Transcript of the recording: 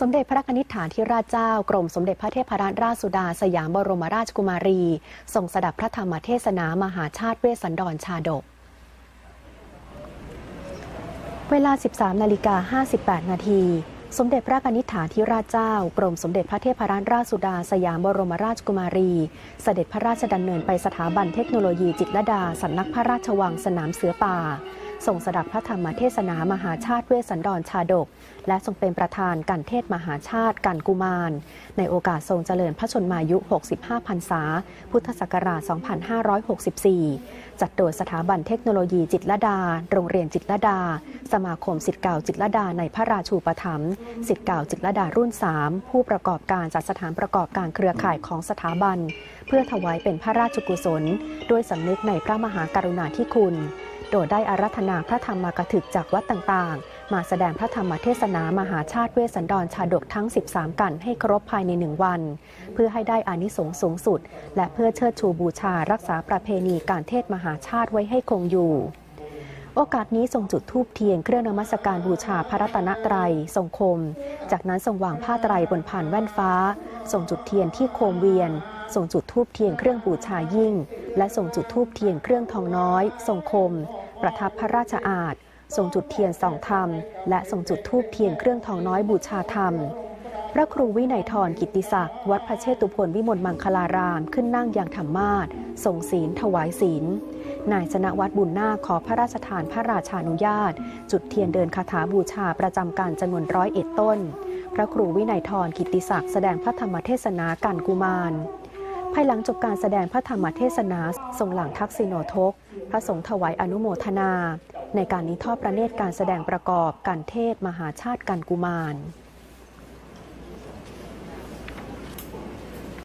สมเด็จพระนิธิฐานธิราชเจ้ากรมสมเด็จพระเทพรัตนราชสุดาสยามบรมราชกุมารีทรงสดับพระธรรมเทศนามหาชาติเวสสันดรชาดก เวลา 13นาฬิกา58 นาทีสมเด็จพระนิธิฐานธิราชเจ้า กรมสมเด็จพระเทพรัตนราชสุดาสยามบรมราชกุมารี เสด็จพระราชดำเนินไปสถาบันเทคโนโลยีจิตรลดาสำนักพระราชวังสนามเสือป่า ทรงสดับพระธรรมเทศนามหาชาติเวสสันดรชาดก และทรงเป็นประธานการเทศมหาชาติกันกุมาร ในโอกาสทรงเจริญพระชนมายุ 65 พรรษา พุทธศักราช 2564 จัดโดยสถาบันเทคโนโลยีจิตรดา โรงเรียนจิตรดา สมาคมสิทธิ์เก่าจิตรดาในพระราชูปถัมภ์สิทธิ์เก่าจิตรดารุ่น 3 ผู้ประกอบการจัดสถานประกอบการเครือข่ายของสถาบัน เพื่อถวายเป็นพระราชกุศล ด้วยสำนึกในพระมหากรุณาธิคุณ โดยได้อารัธนาพระธรรมกถึกจากวัดต่างๆ มาแสดงพระธรรมเทศนามหาชาติเวสสันดรชาดกทั้ง 13 กันให้ครบภายในหนึ่งวัน เพื่อให้ได้อานิสงส์สูงสุด และเพื่อเชิดชูบูชารักษาประเพณีการเทศมหาชาติไว้ให้คงอยู่โอกาสนี้ทรงจุดธูปเทียนเครื่องนมัสการบูชาพระรัตนตรัยทรงคม จากนั้นทรงวางผ้าไตรบนผ่านแว่นฟ้าทรงจุดเทียนที่โคมเวียนทรงจุดธูปเทียนเครื่องบูชายิ่ง และทรงจุดธูปเทียนเครื่องทองน้อย ทรงคม ประทับพระราชอาณทรงจุดเทียนสองธรรม และทรงจุดธูปเทียนเครื่องทองน้อยบูชาธรรม พระครูวินัยทรกิติศักดิ์วัดพระเชตุพนวิมลมังคลารามขึ้นนั่งอย่างธรรมาสทรงศีลถวายศีล นายชนะวัดบุญนาคขอพระราชทานพระราชานุญาต จุดเทียนเดินคาถาบูชาประจำการจำนวนร้อยเอ็ดต้น พระครูวินัยทรกิตติศักดิ์แสดงพระธรรมเทศนากันกุมาร ภายหลังจบการแสดงพระธรรมเทศนาทรงหลังทักษิโนทก พระสงฆ์ถวายอนุโมทนา ในการนี้ทอดพระเนตรการแสดงประกอบการเทศมหาชาติกันกุมาร